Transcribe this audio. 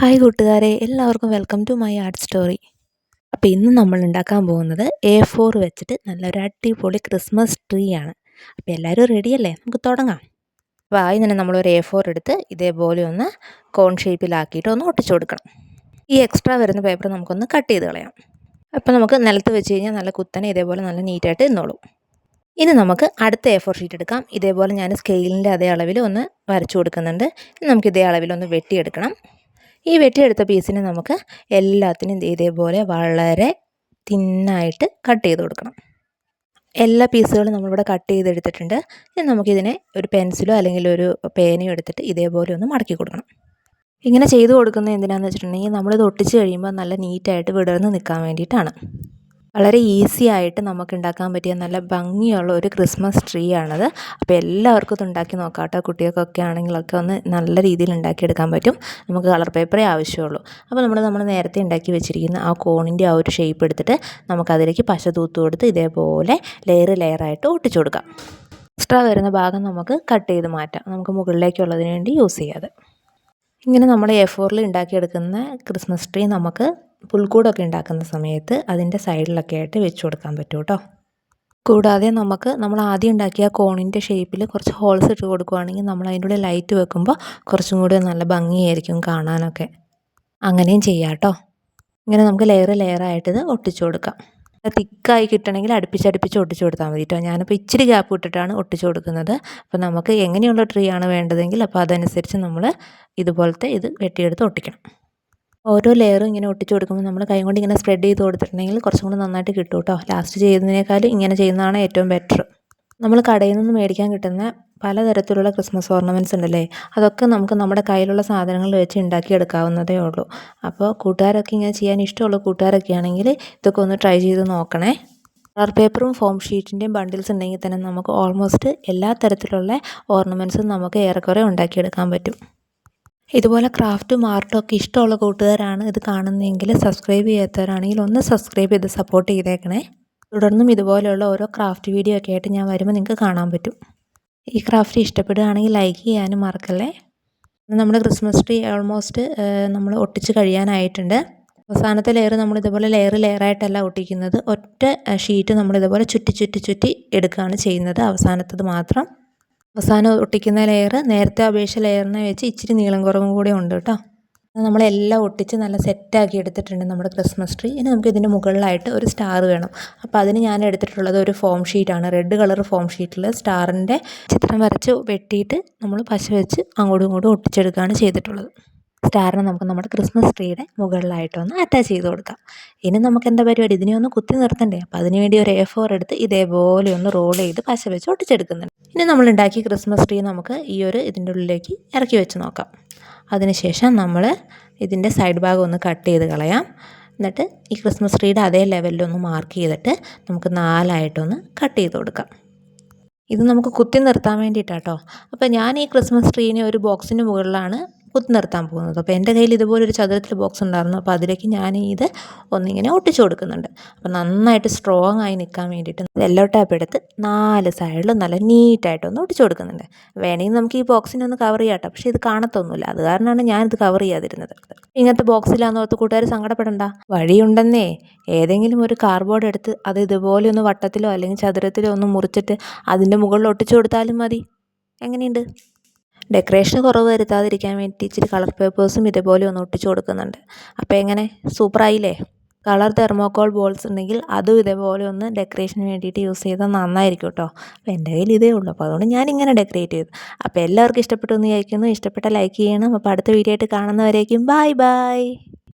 Hi കൂട്ടുകാരെ എല്ലാവർക്കും welcome to my art story അപ്പോൾ ഇന്ന് നമ്മൾ ഉണ്ടാക്കാൻ പോകുന്നത് എ ഫോർ വെച്ചിട്ട് നല്ലൊരു അടിപൊളി ക്രിസ്മസ് ട്രീ ആണ്. അപ്പോൾ എല്ലാവരും റെഡിയല്ലേ നമുക്ക് തുടങ്ങാം. അപ്പോൾ ആദ്യം തന്നെ നമ്മളൊരു എ ഫോർ എടുത്ത് ഇതേപോലെ ഒന്ന് കോൺ ഷേപ്പിലാക്കിയിട്ട് ഒന്ന് ഒട്ടിച്ചു കൊടുക്കണം. ഈ എക്സ്ട്രാ വരുന്ന പേപ്പർ നമുക്കൊന്ന് കട്ട് ചെയ്ത് കളയാം. അപ്പോൾ നമുക്ക് നിലത്ത് വെച്ച് കഴിഞ്ഞാൽ നല്ല കുത്തനെ ഇതേപോലെ നല്ല നീറ്റായിട്ട് ഇന്നോളൂ ഇനി നമുക്ക് അടുത്ത എ ഫോർ ഷീറ്റ് എടുക്കാം. ഇതേപോലെ ഞാൻ സ്കെയിലിന്റെ അതേ അളവിൽ ഒന്ന് വരച്ചു കൊടുക്കുന്നുണ്ട്. നമുക്ക് ഇതേ അളവിൽ ഒന്ന് വെട്ടിയെടുക്കണം. ഈ വെട്ടിയെടുത്ത പീസിനെ നമുക്ക് എല്ലാത്തിനും ഇതേപോലെ വളരെ തിന്നായിട്ട് കട്ട് ചെയ്ത് കൊടുക്കണം. എല്ലാ പീസുകളും നമ്മളിവിടെ കട്ട് ചെയ്തെടുത്തിട്ടുണ്ട്. ഇനി നമുക്കിതിനെ ഒരു പെൻസിലോ അല്ലെങ്കിൽ ഒരു പേനയോ എടുത്തിട്ട് ഇതേപോലെ ഒന്ന് മടക്കി കൊടുക്കണം. ഇങ്ങനെ ചെയ്ത് കൊടുക്കുന്നത് എന്തിനാണെന്ന് വെച്ചിട്ടുണ്ടെങ്കിൽ നമ്മളിത് ഒട്ടിച്ച് കഴിയുമ്പോൾ നല്ല നീറ്റായിട്ട് വിടർന്ന് നിൽക്കാൻ വേണ്ടിയിട്ടാണ്. വളരെ ഈസി ആയിട്ട് നമുക്ക് ഉണ്ടാക്കാൻ പറ്റിയ നല്ല ഭംഗിയുള്ള ഒരു ക്രിസ്മസ് ട്രീ ആണത്. അപ്പോൾ എല്ലാവർക്കും ഇത് ഉണ്ടാക്കി നോക്കാം കേട്ടോ കുട്ടികൾക്കൊക്കെ ആണെങ്കിലൊക്കെ ഒന്ന് നല്ല രീതിയിൽ ഉണ്ടാക്കിയെടുക്കാൻ പറ്റും. നമുക്ക് കളർ പേപ്പറേ ആവശ്യമുള്ളൂ. അപ്പോൾ നമ്മൾ നമ്മൾ നേരത്തെ ഉണ്ടാക്കി വെച്ചിരിക്കുന്ന ആ കോണിന്റെ ആ ഒരു ഷേപ്പ് എടുത്തിട്ട് നമുക്കതിലേക്ക് പശ തൂത്ത് കൊടുത്ത് ഇതേപോലെ ലെയർ ലെയറായിട്ട് ഒട്ടിച്ചു കൊടുക്കാം. എക്സ്ട്രാ വരുന്ന ഭാഗം നമുക്ക് കട്ട് ചെയ്ത് മാറ്റാം. നമുക്ക് മുകളിലേക്കുള്ളതിന് വേണ്ടി യൂസ് ചെയ്യാതെ ഇങ്ങനെ നമ്മൾ എ ഫോറിൽ ഉണ്ടാക്കിയെടുക്കുന്ന ക്രിസ്മസ് ട്രീ നമുക്ക് പുൽക്കൂടൊക്കെ ഉണ്ടാക്കുന്ന സമയത്ത് അതിന്റെ സൈഡിലൊക്കെ ആയിട്ട് വെച്ച് കൊടുക്കാൻ പറ്റും കേട്ടോ. കൂടാതെ നമുക്ക് നമ്മൾ ആദ്യം ഉണ്ടാക്കിയ കോണിന്റെ ഷേപ്പിൽ കുറച്ച് ഹോൾസ് ഇട്ട് കൊടുക്കുകയാണെങ്കിൽ നമ്മൾ അതിന്റെ ലൈറ്റ് വെക്കുമ്പോൾ കുറച്ചും കൂടി നല്ല ഭംഗിയായിരിക്കും കാണാനൊക്കെ. അങ്ങനെയും ചെയ്യാം കേട്ടോ. ഇങ്ങനെ നമുക്ക് ലെയർ ലെയറായിട്ട് ഇത് ഒട്ടിച്ചു കൊടുക്കാം. തിക്കായി കിട്ടണമെങ്കിൽ അടുപ്പിച്ചടുപ്പിച്ച് ഒട്ടിച്ചു കൊടുത്താൽ മതി കേട്ടോ. ഞാനിപ്പോൾ ഇച്ചിരി ഗ്യാപ്പ് ഇട്ടിട്ടാണ് ഒട്ടിച്ചു കൊടുക്കുന്നത്. അപ്പോൾ നമുക്ക് എങ്ങനെയുള്ള ട്രീ ആണ് വേണ്ടതെങ്കിൽ അപ്പോൾ അതനുസരിച്ച് നമ്മൾ ഇതുപോലത്തെ ഇത് വെട്ടിയെടുത്ത് ഒട്ടിക്കണം. ഓരോ ലെയറും ഇങ്ങനെ ഒട്ടിച്ചു കൊടുക്കുമ്പോൾ നമ്മൾ കൈ കൊണ്ട് ഇങ്ങനെ സ്പ്രെഡ് ചെയ്ത് കൊടുത്തിട്ടുണ്ടെങ്കിൽ കുറച്ചും കൂടി നന്നായിട്ട് കിട്ടും കേട്ടോ ലാസ്റ്റ് ചെയ്യുന്നതിനേക്കാളും ഇങ്ങനെ ചെയ്യുന്നതാണ് ഏറ്റവും ബെറ്റർ നമ്മൾ കടയിൽ നിന്ന് മേടിക്കാൻ കിട്ടുന്ന പലതരത്തിലുള്ള ക്രിസ്മസ് ഓർണമെന്റ്സ് ഉണ്ടല്ലേ? അതൊക്കെ നമുക്ക് നമ്മുടെ കയ്യിലുള്ള സാധനങ്ങൾ വെച്ച് ഉണ്ടാക്കിയെടുക്കാവുന്നതേ ഉള്ളൂ. അപ്പോൾ കൂട്ടുകാരൊക്കെ ഇങ്ങനെ ചെയ്യാൻ ഇഷ്ടമുള്ള കൂട്ടുകാരൊക്കെ ആണെങ്കിൽ ഇതൊക്കെ ഒന്ന് ട്രൈ ചെയ്ത് നോക്കണേ. കളർ പേപ്പറും ഫോം ഷീറ്റിന്റെയും ബണ്ടിൽസ് ഉണ്ടെങ്കിൽ തന്നെ നമുക്ക് ഓൾമോസ്റ്റ് എല്ലാ തരത്തിലുള്ള ഓർണമെന്റ്സും നമുക്ക് ഏറെക്കുറെ ഉണ്ടാക്കിയെടുക്കാൻ പറ്റും. ഇതുപോലെ ക്രാഫ്റ്റും ആർട്ടും ഒക്കെ ഇഷ്ടമുള്ള കൂട്ടുകാരാണ് ഇത് കാണുന്നതെങ്കിൽ സബ്സ്ക്രൈബ് ചെയ്യാത്തവരാണെങ്കിൽ ഒന്ന് സബ്സ്ക്രൈബ് ചെയ്ത് സപ്പോർട്ട് ചെയ്തേക്കണേ. തുടർന്നും ഇതുപോലെയുള്ള ഓരോ ക്രാഫ്റ്റ് വീഡിയോ ഒക്കെ ആയിട്ട് ഞാൻ വരുമ്പോൾ നിങ്ങൾക്ക് കാണാൻ പറ്റും. ഈ ക്രാഫ്റ്റ് ഇഷ്ടപ്പെടുകയാണെങ്കിൽ ലൈക്ക് ചെയ്യാനും മറക്കല്ലേ? നമ്മൾ ക്രിസ്മസ് ട്രീ ഓൾമോസ്റ്റ് നമ്മൾ ഒട്ടിച്ച് കഴിയാനായിട്ടുണ്ട്. അവസാനത്തെ ലെയർ നമ്മൾ ഇതുപോലെ ലെയർ ലെയറായിട്ടല്ല ഒട്ടിക്കുന്നത്. ഒറ്റ ഷീറ്റ് നമ്മൾ ഇതുപോലെ ചുറ്റി ചുറ്റി ചുറ്റി എടുക്കുകയാണ് ചെയ്യുന്നത്. അവസാനത്തത് മാത്രം. അവസാനം ഒട്ടിക്കുന്ന ലെയർ നേരത്തെ അപേക്ഷ ലെയറിനെ വെച്ച് ഇച്ചിരി നീളം കുറവും കൂടി ഉണ്ട് കേട്ടോ. നമ്മളെല്ലാം ഒട്ടിച്ച് നല്ല സെറ്റാക്കി എടുത്തിട്ടുണ്ട് നമ്മുടെ ക്രിസ്മസ് ട്രീ ഇനി നമുക്ക് ഇതിന്റെ മുകളിലായിട്ട് ഒരു സ്റ്റാർ വേണം. അപ്പോൾ അതിന് ഞാൻ എടുത്തിട്ടുള്ളത് ഒരു ഫോം ഷീറ്റാണ് റെഡ് കളർ ഫോം ഷീറ്റിൽ സ്റ്റാറിന്റെ ചിത്രം വരച്ച് വെട്ടിയിട്ട് നമ്മൾ പശ വെച്ച് അങ്ങോട്ടും ഇങ്ങോട്ടും ഒട്ടിച്ചെടുക്കുകയാണ് ചെയ്തിട്ടുള്ളത്. സ്റ്റാറിനെ നമുക്ക് നമ്മുടെ ക്രിസ്മസ് ട്രീയുടെ മുകളിലായിട്ടൊന്ന് അറ്റാച്ച് ചെയ്ത് കൊടുക്കാം. ഇനി നമുക്ക് എന്താ പരിപാടി? ഇതിനെ ഒന്ന് കുത്തി നിർത്തണ്ടേ? അപ്പോൾ അതിന് വേണ്ടി ഒരു എ ഫോർ എടുത്ത് ഇതേപോലെ ഒന്ന് റോൾ ചെയ്ത് പശ വെച്ച് ഒട്ടിച്ചെടുക്കുന്നുണ്ട്. ഇനി നമ്മൾ ഉണ്ടാക്കിയ ക്രിസ്മസ് ട്രീ നമുക്ക് ഈ ഒരു ഇതിന്റെ ഉള്ളിലേക്ക് ഇറക്കി വെച്ച് നോക്കാം. അതിനുശേഷം നമ്മൾ ഇതിന്റെ സൈഡ് ഭാഗം ഒന്ന് കട്ട് ചെയ്ത് കളയാം. എന്നിട്ട് ഈ ക്രിസ്മസ് ട്രീയുടെ അതേ ലെവലിലൊന്ന് മാർക്ക് ചെയ്തിട്ട് നമുക്ക് നാലായിട്ടൊന്ന് കട്ട് ചെയ്ത് കൊടുക്കാം. ഇത് നമുക്ക് കുത്തി നിർത്താൻ വേണ്ടിയിട്ടാട്ടോ. അപ്പോൾ ഞാൻ ഈ ക്രിസ്മസ് ട്രീനെ ഒരു ബോക്സിന് മുകളിലാണ് കുത്തി നിർത്താൻ പോകുന്നത്. അപ്പോൾ എന്റെ കയ്യിൽ ഇതുപോലെ ഒരു ചതുരത്തിൽ ബോക്സ് ഉണ്ടായിരുന്നു. അപ്പോൾ അതിലേക്ക് ഞാൻ ഇത് ഒന്നിങ്ങനെ ഒട്ടിച്ചു കൊടുക്കുന്നുണ്ട്. അപ്പോൾ നന്നായിട്ട് സ്ട്രോങ് ആയി നിൽക്കാൻ വേണ്ടിയിട്ട് യെല്ലോ ടാപ്പ് എടുത്ത് നാല് സൈഡിലും നല്ല നീറ്റായിട്ടൊന്ന് ഒട്ടിച്ചു കൊടുക്കുന്നുണ്ട്. വേണമെങ്കിൽ നമുക്ക് ഈ ബോക്സിനെ ഒന്ന് കവർ ചെയ്യാട്ടോ പക്ഷേ ഇത് കാണത്തൊന്നുമില്ല. അത് കാരണമാണ് ഞാനിത് കവർ ചെയ്യാതിരുന്നത്. ഇങ്ങനത്തെ ബോക്സിലാന്ന് ഓർത്ത് കൂട്ടുകാർ സങ്കടപ്പെടണ്ട. വഴിയുണ്ടെന്നേ. ഏതെങ്കിലും ഒരു കാർബോർഡ് എടുത്ത് അത് ഇതുപോലെ ഒന്ന് വട്ടത്തിലോ അല്ലെങ്കിൽ ചതുരത്തിലോ ഒന്ന് മുറിച്ചിട്ട് അതിന്റെ മുകളിൽ ഒട്ടിച്ചു കൊടുത്താലും മതി. എങ്ങനെയുണ്ട്? ഡെക്കറേഷൻ കുറവ് വരുത്താതിരിക്കാൻ വേണ്ടി ഇച്ചിരി കളർ പേപ്പേഴ്സും ഇതേപോലെ ഒന്ന് ഒട്ടിച്ചു കൊടുക്കുന്നുണ്ട്. അപ്പോൾ എങ്ങനെ? സൂപ്പറായില്ലേ കളർ തെർമോക്കോൾ ബോൾസ് ഉണ്ടെങ്കിൽ അതും ഇതേപോലെ ഒന്ന് ഡെക്കറേഷന് വേണ്ടിയിട്ട് യൂസ് ചെയ്താൽ നന്നായിരിക്കും കേട്ടോ അപ്പോൾ എന്റെ കയ്യിൽ ഇതേ ഉള്ളൂ. അപ്പോൾ അതുകൊണ്ട് ഞാൻ ഇങ്ങനെ ഡെക്കറേറ്റ് ചെയ്തു. അപ്പോൾ എല്ലാവർക്കും ഇഷ്ടപ്പെട്ടു എന്ന് വിചാരിക്കുന്നു. ഇഷ്ടപ്പെട്ട ലൈക്ക് ചെയ്യണം. അപ്പോൾ അടുത്ത വീഡിയോ ആയിട്ട് കാണുന്നവരേക്കും ബൈ ബായ്